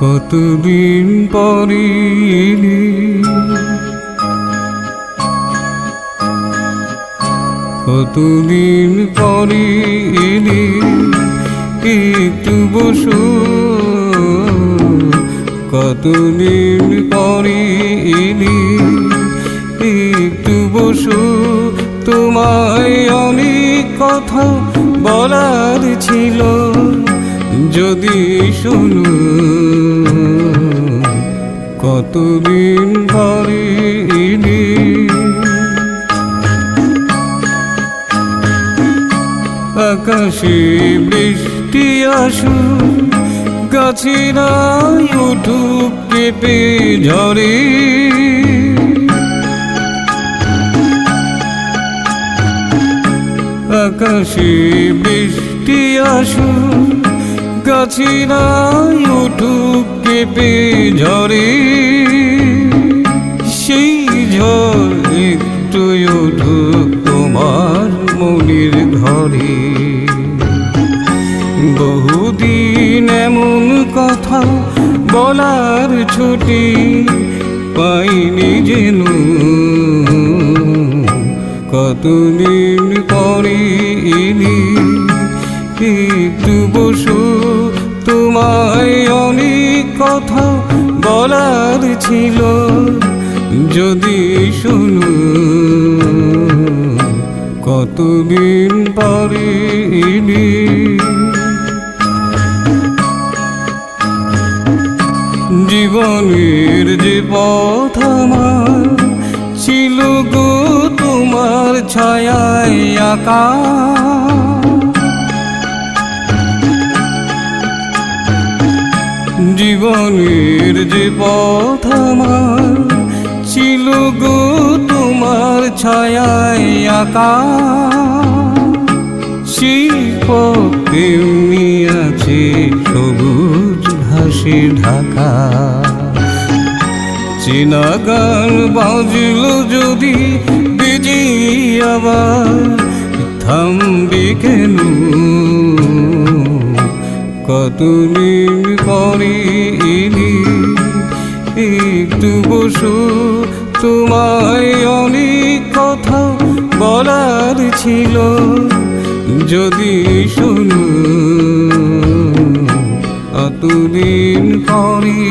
কতদিন পরে কতদিন পরে এলি একটু বসো। কতদিন পরে এলি একটু বসো। তোমায় অনেক কথা বলার ছিল। যদি শুনো কতদিন পরে আকাশে বৃষ্টি আসু গাছেরা উঠুক কেঁপে ঝরে। আকাশে বৃষ্টি আসু গাছেরা উঠুক কেঁপে ঝরে সেই ঝড় একটু উঠুক তোমার মনির ঘরে। বহুদিন এমন কথা বলার ছুটি পাইনি যেন। কতদিন পরে এলি একটু বসো। তোমায় অনেক কথা বলার ছিল। যদি শুনো, কতদিন পরে জীবনের যে পথ আমার ছিল গো তোমার ছায়ায় আঁকা। জীবনের যে পথ আমার ছিল গো তোমার ছায়ায় আঁকা। তেমনি আছে সবুজ ঘাসে ঢাকা। চেনা গান বাজল যদি বেজে আবার, থামবে কেন? এলি একটু বসু তোমায় অনেক কথা বলার ছিল। যদি শুনু অতদিন পরে